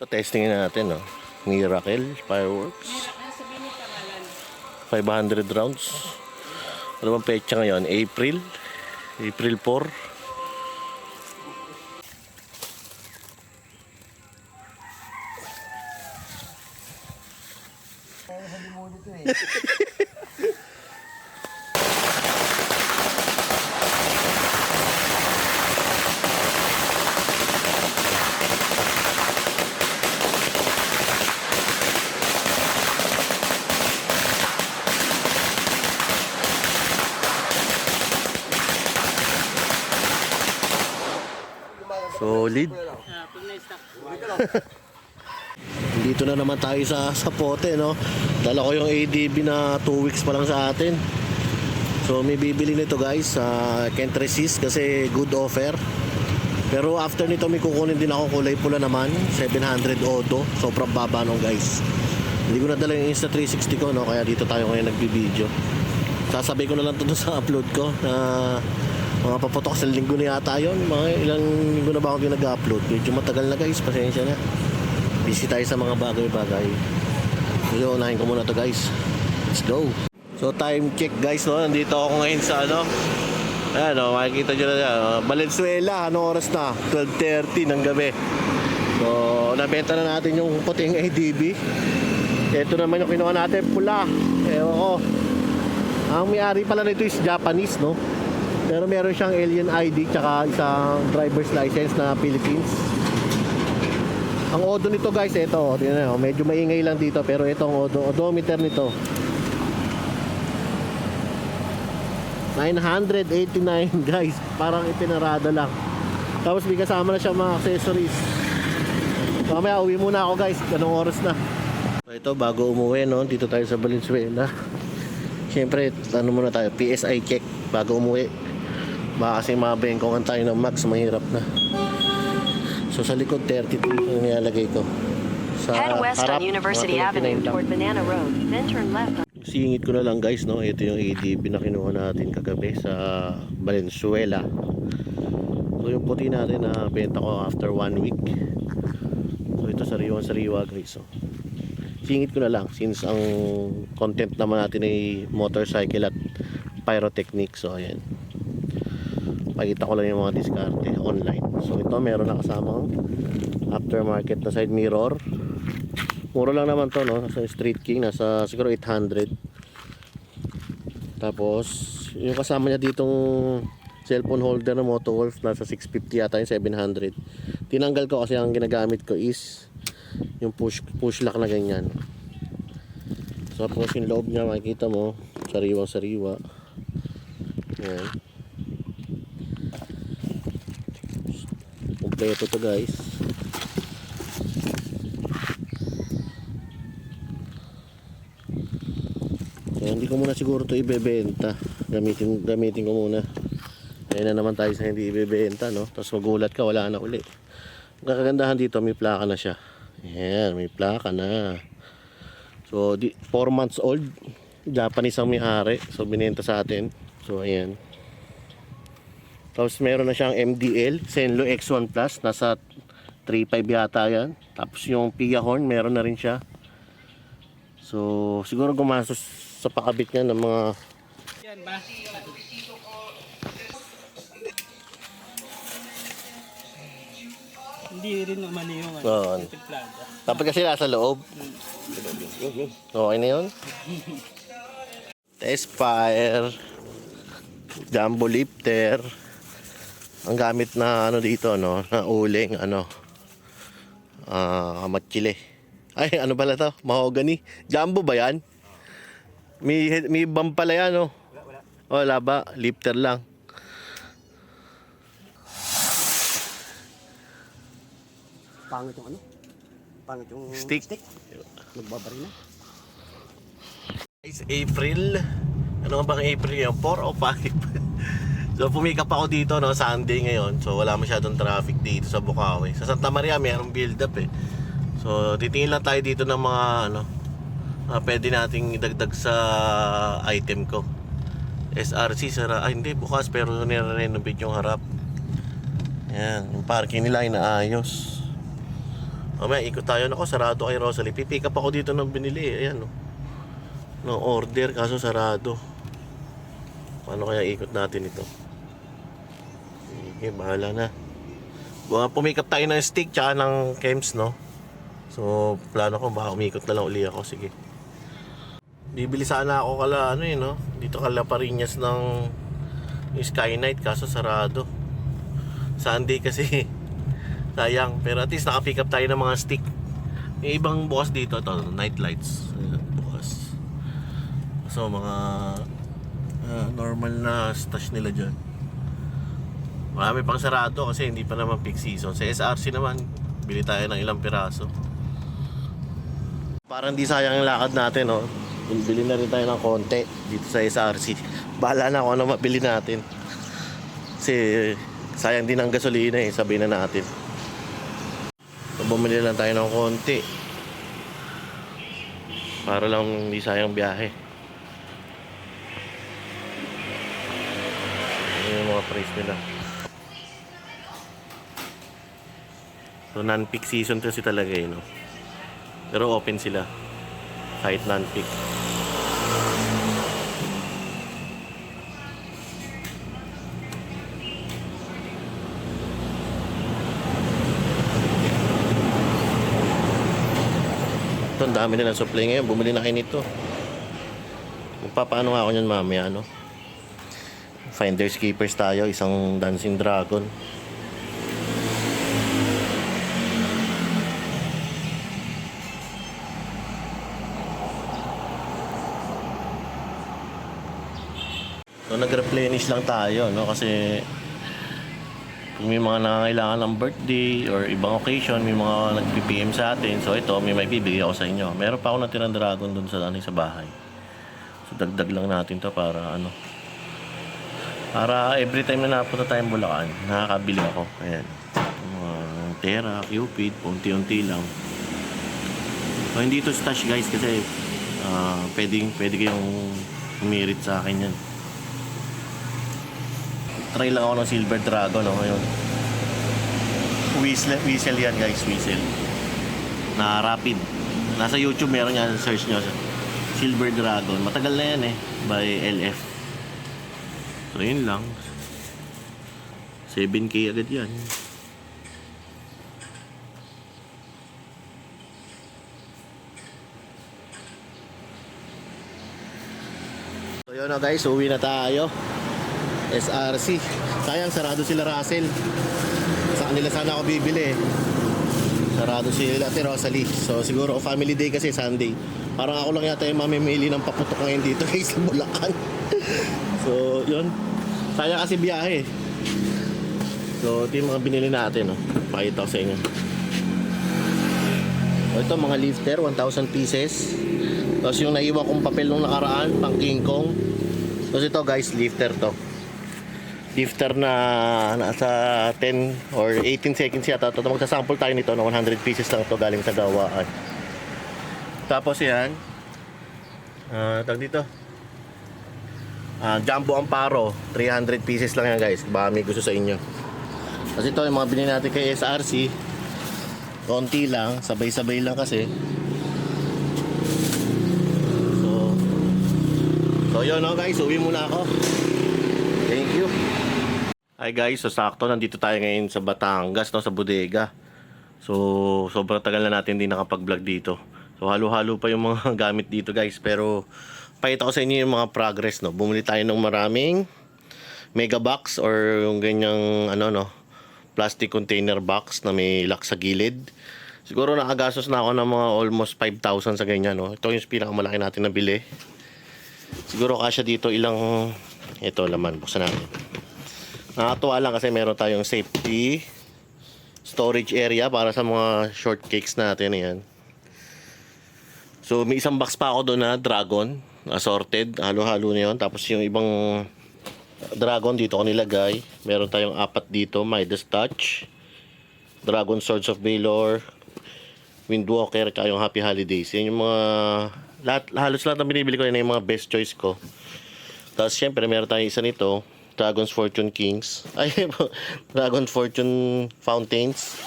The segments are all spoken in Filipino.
Ito, testingin natin, no? Miracle Fireworks. 500 rounds. Ano bang pecha ngayon? April? April 4? Solid. Dito na naman tayo sa sa pote, no? Dala ko yung ADB na 2 weeks pa lang sa atin. So may bibili nito guys, sa can't resist kasi good offer. Pero after nito may kukunin din ako kulay pula naman, 700 Odo. Sobrang baba nung guys. Hindi ko na dala yung Insta360 ko, no? Kaya dito tayo ngayon nagbibideo. Sasabay ko na lang to sa upload ko na mga paputok sa linggo na yata yun. Mga ilang linggo na ba ako nag-upload. Medyo matagal na guys, pasensya na. Busy tayo sa mga bagay-bagay. So, unahin ko muna to guys. Let's go. So, time check guys. No? Nandito ako ngayon sa ano. Ayan, no? makikita nyo na yan. Uh, Valenzuela, anong oras na? 12.30 ng gabi. So, nabenta na natin yung puting ADB. Ito naman yung kinuha natin, pula. Ewan ko. Ang may-ari pala nito is Japanese, no? Pero meron siyang alien ID tsaka isang driver's license na Philippines. Ang odo nito guys, ito, tingnan nyo, medyo maingay lang dito pero ito ang odo, odometer nito. 989 guys, parang ipinarada lang. Tapos may kasama na siya mga accessories. Mamaya uwi muna ako guys, anong oras na? Ito bago umuwi no, dito tayo sa Valenzuela. Siyempre, ano muna tayo, PSI check bago umuwi. Baka kasi mabengkongan tayo ng max, mahirap na. So sa likod 33 yung nilalagay ko. Sa Head west harap, on University mga 29 Avenue toward Banana Road, then turn left on Singit ko na lang guys, no? Ito yung ADB na kinuha natin kagabi sa Valenzuela. So yung puti natin na benta ko after one week. So ito sariwang sariwa guys. So, singit ko na lang since ang content naman natin ay motorcycle at pyrotechnic. So ayan. Pakita ko lang yung mga diskarte online. So ito meron na kasamang aftermarket na side mirror. Mura lang naman to no, sa Street King nasa siguro 800. Tapos yung kasama niya ditong cellphone holder na Moto Wolf nasa 650 yata yung 700. Tinanggal ko kasi ang ginagamit ko is yung push push lock na ganyan. Tapos yung loob niya makikita mo, sariwang sariwa. Yan. Kompleto to guys. Kaya hindi ko muna siguro to ibebenta. Gamitin, gamitin ko muna. Ayun na naman tayo sa hindi ibebenta, no? Tapos magulat ka, wala na uli. Kagandahan dito, may plaka na siya. Ayan, may plaka na. So, 4 months old. Japanese ang may-ari. So, binenta sa atin. So, ayan. Tapos, meron na siyang MDL. Senlo X1 Plus. Nasa 3.5 yata yan. Tapos, yung Pia horn, meron na rin siya. So, siguro gumastos sa pakabit niya ng mga Yan ba? Hindi rin naman yung ano, Oo. templada. Dapat kasi nasa loob. Okay na yun. Test fire. Jumbo lifter. Ang gamit na ano dito, no? Na uling, ano? Ah, matchile. Ay, ano pala to? Mahogany. Jumbo ba yan? May, may bump pala yan, no? Wala ba? Lifter lang. Pangit yung ano? Pangit yung Stick. Nagbabari na. Guys, April. Ano nga bang April yun? 4 o 5? so pumikap ako dito no, Sunday ngayon. So wala masyadong traffic dito sa Bukawi. Sa Santa Maria mayroong build up eh. So titingin lang tayo dito ng mga ano mga pwede nating idagdag sa item ko. SRC sara. Ay hindi bukas pero nire-renovate yung harap. Yan, yung parking nila ay naayos. Mamaya, ikot tayo. Nako, sarado kay Rosalie. Pipick up ako dito ng binili. eh. Ayan, no. No order, kaso sarado. Paano kaya ikot natin ito? Sige, bahala na. Buwa, pumikap tayo ng stick tsaka ng chems, no? So, plano ko, baka umikot na lang uli ako. Sige. Bibili sana ako kala, ano yun, no? Dito kala Parinas ng Sky Night, kaso sarado. Sunday kasi. Sayang. Pero at least nakapick up tayo ng mga stick. Yung ibang bukas dito, ito, night lights. Bukas. So, mga ah, normal na stash nila dyan. Marami pang sarado kasi hindi pa naman peak season. Sa SRC naman, bili tayo ng ilang piraso. Parang di sayang yung lakad natin, no? Bili na rin tayo ng konti dito sa SRC. Bahala na kung ano mabili natin. Kasi sayang din ang gasolina eh, sabihin na natin. So, bumili lang tayo ng konti. Para lang hindi sayang biyahe. Yung mga price nila. So non-peak season kasi talaga eh, no? Pero open sila. Kahit non-peak. Ito, ang dami nilang supply ngayon. Bumili na kayo nito. Magpapaano nga ako niyan mamaya, no? Finders keepers tayo, isang dancing dragon. So nag-replenish lang tayo, no? Kasi may mga nangangailangan ng birthday or ibang occasion, may mga nag-PPM sa atin. So ito, may may bibigay ako sa inyo. Meron pa ako natirang dragon doon sa ano, sa bahay. So dagdag lang natin to para ano. Para every time na napunta tayong Bulacan, nakakabili ako. Ayan. Mga Tera, Cupid, unti-unti lang. So hindi to stash guys kasi ah pwedeng, pwede kayong humirit sa akin yan try lang ako ng Silver Dragon no, ngayon. Whistle, whistle yan guys, whistle. Na rapid. Nasa YouTube meron yan, search nyo. Silver Dragon. Matagal na yan eh, by LF. So yun lang. 7k agad yan. So yun na guys, uwi na tayo. SRC. Sayang, sarado sila Russell. Sa kanila sana ako bibili. Sarado sila Ate Rosalie. So siguro family day kasi Sunday. Parang ako lang yata yung mamimili ng paputok ngayon dito guys sa Bulacan. so yun. Sayang kasi biyahe. So ito yung mga binili natin. No? Pakita ko sa inyo. O, ito mga lifter, 1,000 pieces. Tapos yung naiwan kong papel nung nakaraan, pang King Kong. Tapos ito guys, lifter to lifter na nasa 10 or 18 seconds yata. Ito magsasample tayo nito na 100 pieces lang ito galing sa gawaan. Tapos yan uh, tag dito. Ah, Jumbo Amparo 300 pieces lang yan guys. Baka may gusto sa inyo. Kasi ito yung mga binili natin kay SRC konti lang sabay sabay lang kasi. So so yun no guys. Uwi muna ako Thank you. Hi guys, so sakto nandito tayo ngayon sa Batangas, no, sa bodega. So, sobrang tagal na natin din nakapag-vlog dito. So, halo-halo pa yung mga gamit dito guys. Pero, pakita ko sa inyo yung mga progress, no. Bumili tayo ng maraming mega box or yung ganyang, ano, no, plastic container box na may lock sa gilid. Siguro nakagastos na ako ng mga almost 5,000 sa ganyan, no. Ito yung pinakamalaki natin nabili. Siguro kasya dito ilang ito laman buksan natin. Nakakatuwa lang kasi meron tayong safety storage area para sa mga short cakes natin ayan. So may isang box pa ako doon na dragon assorted, halo-halo na yun. Tapos yung ibang dragon dito ko nilagay. Meron tayong apat dito, Midas Touch, Dragon Swords of Baylor, Windwalker, kaya yung Happy Holidays. Yan yung mga lahat, halos lahat ng binibili ko yan yung mga best choice ko. Tapos syempre meron tayong isa nito, Dragon's Fortune Kings. Ay, Dragon's Fortune Fountains.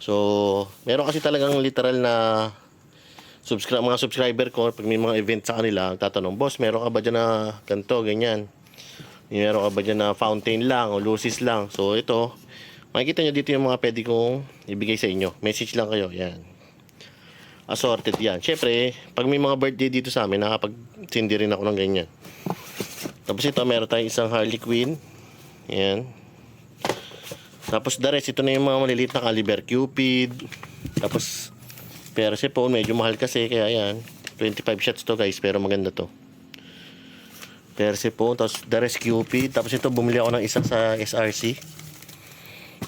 So, meron kasi talagang literal na subscribe mga subscriber ko pag may mga event sa kanila, tatanong, "Boss, meron ka ba diyan na ganto, ganyan?" Meron ka ba dyan na fountain lang o lucis lang? So, ito, makikita nyo dito yung mga pwede kong ibigay sa inyo. Message lang kayo, yan. Assorted yan. Siyempre, pag may mga birthday dito sa amin, nakapag-sindi rin ako ng ganyan. Tapos ito, meron tayong isang Harley Quinn. Yan. Tapos the rest, ito na yung mga maliliit na caliber Cupid. Tapos, Persephone, medyo mahal kasi, kaya yan. 25 shots to guys, pero maganda to. Persephone, tapos the rest Cupid. Tapos ito, bumili ako ng isa sa SRC.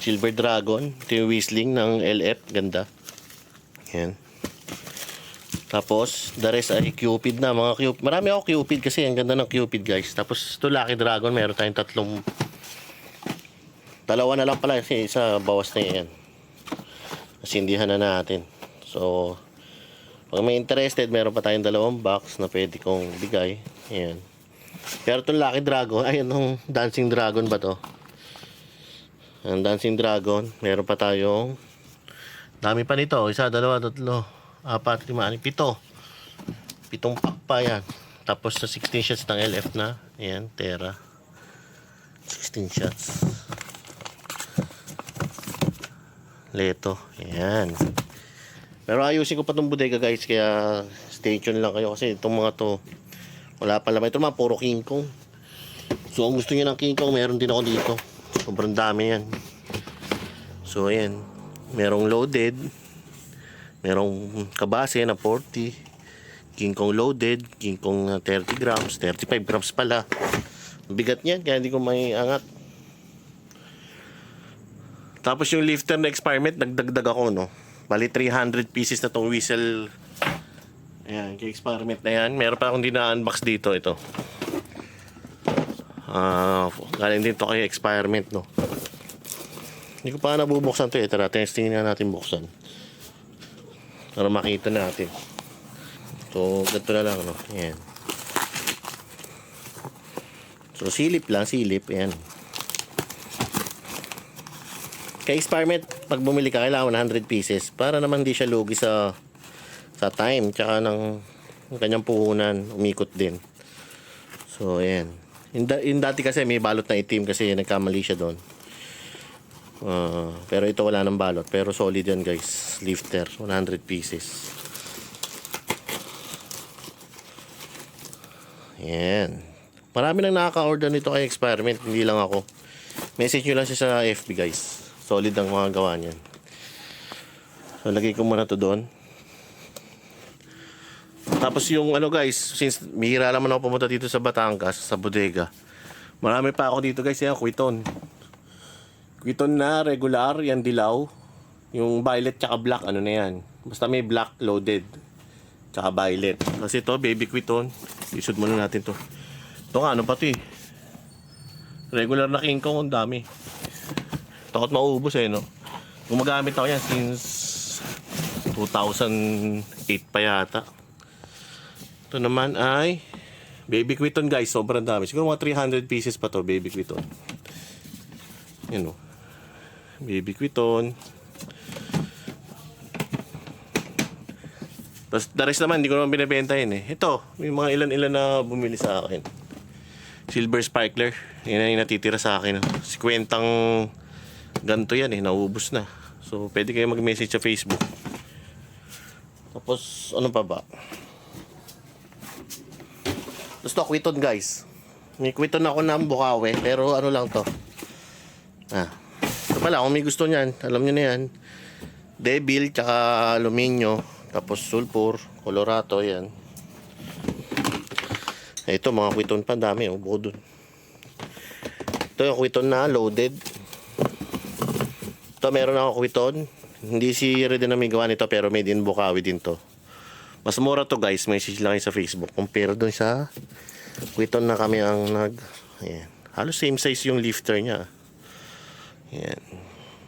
Silver Dragon. Ito yung whistling ng LF. Ganda. Yan. Tapos, the rest ay Cupid na. Mga Cupid. Marami ako Cupid kasi ang ganda ng Cupid guys. Tapos, ito Lucky Dragon. Meron tayong tatlong Dalawa na lang pala kasi isa bawas na yan. Nasindihan na natin. So, pag may interested, meron pa tayong dalawang box na pwede kong bigay. Ayan. Pero itong Lucky Dragon, ay anong Dancing Dragon ba to? Ang Dancing Dragon, meron pa tayong dami pa nito. Isa, dalawa, tatlo, apat, lima, anim, pito. Pitong pack pa yan. Tapos sa 16 shots ng LF na. Ayan, Terra. 16 shots. Leto. Ayan. Pero ayusin ko pa itong bodega guys. Kaya stay tuned lang kayo. Kasi itong mga to, wala pa laman. Ito mga puro King Kong. So kung gusto niyo ng King Kong, meron din ako dito. Sobrang dami yan. So ayan. Merong loaded. Merong kabase na 40. King Kong loaded. King Kong na 30 grams. 35 grams pala. Bigat niyan. Kaya hindi ko may angat. Tapos yung lifter na experiment, nagdagdag ako, no? Bali, 300 pieces na tong whistle. Ayan, kay experiment na yan. Meron pa akong dina-unbox dito, ito. Ah, galing din to kay experiment, no? Hindi ko pa nabubuksan to, eh. Tara, testing na natin buksan. Para makita natin. So, ganito na lang, no? Ayan. So, silip lang, silip. Ayan. Kay experiment, pag bumili ka, kailangan 100 pieces para naman di siya lugi sa sa time tsaka ng ng kanyang puhunan, umikot din. So, ayan. Yung, yung dati kasi may balot na itim kasi nagkamali siya doon. Ah, pero ito wala ng balot. Pero solid yan guys. Lifter, 100 pieces. Ayan. Marami nang nakaka-order nito kay experiment, hindi lang ako. Message nyo lang siya sa FB guys. Solid ang mga gawa niyan. So, lagay ko muna to doon. Tapos yung ano guys, since mihira naman ako pumunta dito sa Batangas, sa bodega. Marami pa ako dito guys, yan, kwiton. Kwiton na regular, yan dilaw. Yung violet tsaka black, ano na yan. Basta may black loaded. Tsaka violet. Kasi to, baby kwiton. Isod muna natin to. Ito nga, ano pa to eh. Regular na king kong, ang dami. Takot maubos eh, no? Gumagamit ako yan since 2008 pa yata. Ito naman ay Baby Quiton guys, sobrang dami. Siguro mga 300 pieces pa to, Baby Quiton. Yan o. Baby Quiton. Tapos the rest naman, hindi ko naman binibenta yun eh. Ito, may mga ilan-ilan na bumili sa akin. Silver Sparkler. Yan yung natitira sa akin. Si kwentang ganito yan eh, naubos na. So, pwede kayo mag-message sa Facebook. Tapos, ano pa ba? Gusto kwiton guys. May kwiton ako ng bukawe, pero ano lang to. Ah. Pala, kung may gusto niyan, alam niyo na yan. Devil, tsaka aluminyo, tapos sulfur, colorato, yan. Ito, mga kwiton pa, dami, oh, bukod dun. Ito yung kwiton na loaded. Ito, meron ako kwiton. Hindi si Reden na may gawa nito, pero made in Bukawi din to. Mas mura to guys, message lang sa Facebook. Compare dun sa Kwiton na kami ang nag... Ayan. Halos same size yung lifter niya. Ayan.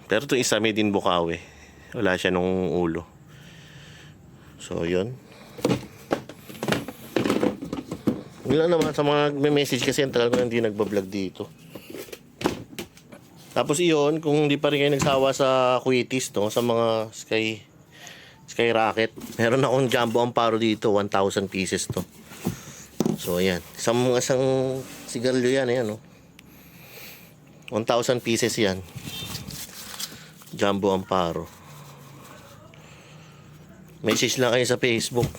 Pero itong isa made in Bukawi. Wala siya nung ulo. So, yun. Lang naman sa mga may message kasi ang tagal ko na hindi nagbablog dito. Tapos iyon, kung hindi pa rin kayo nagsawa sa Quitis, no, sa mga Sky Sky Rocket, meron akong Jumbo Amparo dito, 1,000 pieces to. So ayan, isang isang sigarilyo yan, ayan, no. 1,000 pieces yan. Jumbo Amparo. Message lang kayo sa Facebook.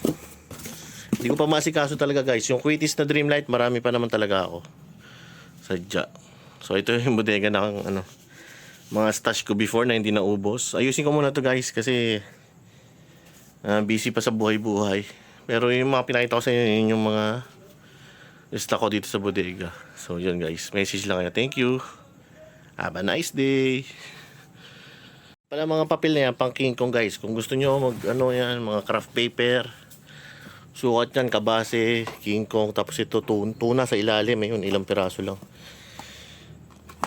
Hindi ko pa masikaso talaga guys. Yung Quitis na Dreamlight, marami pa naman talaga ako. Sadya. So ito yung bodega ng ano, mga stash ko before na hindi naubos. Ayusin ko muna to guys kasi ah, busy pa sa buhay-buhay. Pero yung mga pinakita ko sa inyo, yun yung mga stock ko dito sa bodega. So yun guys, message lang kayo. Thank you. Have a nice day. Pala mga papel na yan, pang King Kong guys. Kung gusto nyo mag ano yan, mga craft paper. Sukat yan, kabase, King Kong. Tapos ito, tun- tuna sa ilalim. Ayun, ilang piraso lang.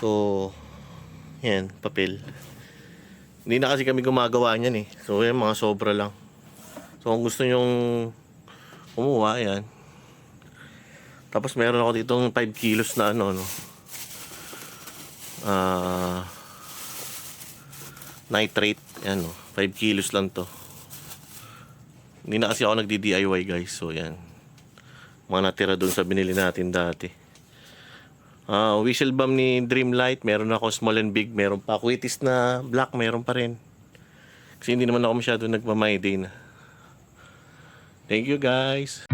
So, yan, papel. Hindi na kasi kami gumagawa niyan eh. So, yan, mga sobra lang. So, kung gusto nyong kumuha, yan. Tapos meron ako ditong 5 kilos na ano, no. Ah... nitrate. Yan o. 5 kilos lang to. Hindi na kasi ako nagdi-DIY guys. So yan. Mga natira doon sa binili natin dati. Ah, whistle bomb ni Dreamlight. Meron ako small and big. Meron pa. Quitis na black. Meron pa rin. Kasi hindi naman ako masyado nagmamay din. Thank you guys.